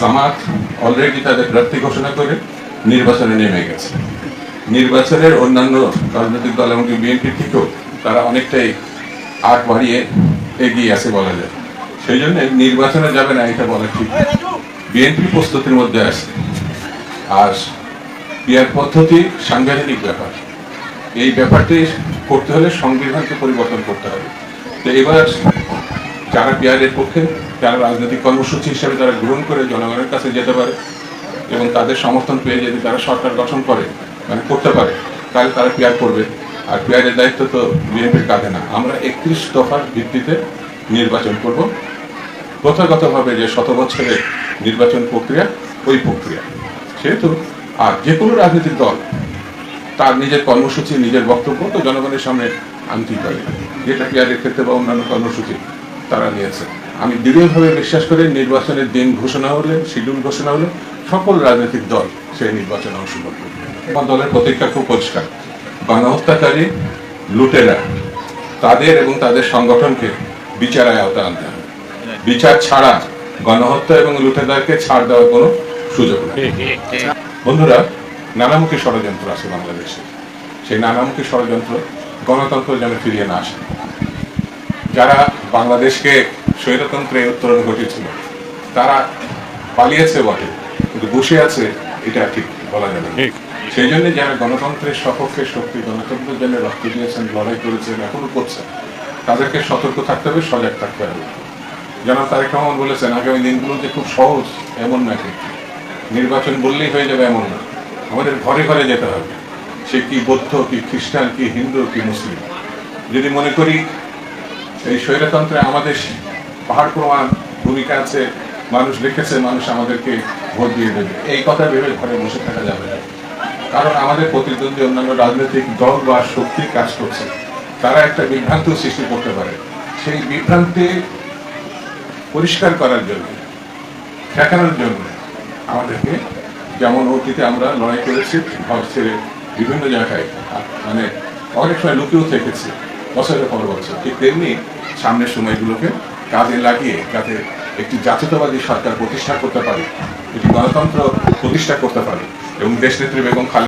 জামাত already তাদের প্রার্থী ঘোষণা করে নির্বাচনে নেমে গেছে। নির্বাচনের অন্যান্য রাজনৈতিক দল এমনকি বিএনপি থেকেও তারা অনেকটাই আগ বাড়িয়ে এগিয়ে আছে বলা যায়। সেই জন্য নির্বাচনে যাবে না, এটা বলা ঠিক বিএনপি প্রস্তুতির মধ্যে আছে। আর পিয়ার পদ্ধতি সাংবিধানিক ব্যাপার। এই ব্যাপারটি করতে হলে সংবিধানকে পরিবর্তন করতে হবে। তো এবার যারা পিয়ারের পক্ষে, যারা রাজনৈতিক কর্মসূচি হিসেবে তারা গ্রহণ করে জনগণের কাছে যেতে পারে এবং তাদের সমর্থন পেয়ে যদি তারা সরকার গঠন করে মানে করতে পারে, তাহলে তারা পিয়ার করবে। আর পিয়ারের দায়িত্ব তো বিএনপির কাঁধে না। আমরা একত্রিশ দফার ভিত্তিতে নির্বাচন করব। প্রথাগতভাবে যে শত বছরের নির্বাচন প্রক্রিয়া, ওই প্রক্রিয়া। সেহেতু আর যে কোনো রাজনৈতিক দল, তার নিজের কর্মসূচি, নিজের বক্তব্য তো জনগণের সামনে আনতেই পারে। যেটা পিয়ারের ক্ষেত্রে বা অন্যান্য কর্মসূচি। তারা নিয়েছে। আমি দৃঢ়ভাবে বিশ্বাস করি নির্বাচনের দিন ঘোষণা হলে, শিডিউল ঘোষণা হলে সকল রাজনৈতিক দল সেই নির্বাচনে অংশগ্রহণ করবে। আমার দলের প্রতিজ্ঞা খুব পরিষ্কার। গণহত্যাকারী লুটেরা, তাদের এবং তাদের সংগঠনকে বিচারায় আওতা আনতে হবে। বিচার ছাড়া গণহত্যা এবং লুটেদারকে ছাড় দেওয়ার কোনো সুযোগ নেই। বন্ধুরা, নানামুখী ষড়যন্ত্র আছে বাংলাদেশে। সেই নানামুখী ষড়যন্ত্র গণতন্ত্র যেন ফিরিয়ে না আসে। যারা বাংলাদেশকে স্বৈরতন্ত্রে উত্তরণ ঘটিয়েছিল। তারা পালিয়েছে বটে কিন্তু বসে আছে এটা ঠিক বলা যাবে সেই জন্য যারা গণতন্ত্রের সপক্ষে শক্তি গণতন্ত্রের জন্য রক্ত দিয়েছেন লড়াই করেছেন এখনও করছেন তাদেরকে সতর্ক থাকতে হবে সজাগ থাকতে হবে। জনাব তারেক রহমান বলেছেন আগামী দিনগুলো যে খুব সহজ এমন নাকি নির্বাচন বললেই হয়ে যাবে এমন না। আমাদের ঘরে ঘরে যেতে হবে। সে কি বৌদ্ধ কি খ্রিস্টান কি হিন্দু কি মুসলিম। যদি মনে করি এই স্বৈরতন্ত্রে আমাদের পাহাড় প্রমাণ ভূমিকা আছে, মানুষ লিখেছে, মানুষ আমাদেরকে ভোট দিয়ে দেবে। এই কথা ভেবে ঘরে বসে থাকা যাবে না। কারণ আমাদের প্রতিদ্বন্দ্বী অন্যান্য রাজনৈতিক দল বা শক্তি কাজ করছে। তারা একটা বিভ্রান্ত সৃষ্টি করতে পারে। সেই বিভ্রান্তি পরিষ্কার করার জন্য, ঠেকানোর জন্য আমাদেরকে যেমন অতীতে আমরা লড়াই করেছি ঘর ছেড়ে বিভিন্ন জায়গায় মানে অনেক সময় লুকিয়েও থেকেছি। বছরের পর বছর ঠিক তেমনি সামনের সময়গুলোকে কাজে লাগিয়ে যাতে একটি জাতীয়তাবাদী সরকার প্রতিষ্ঠা করতে পারে, একটি গণতন্ত্র প্রতিষ্ঠা করতে পারে এবং দেশনেত্রী বেগম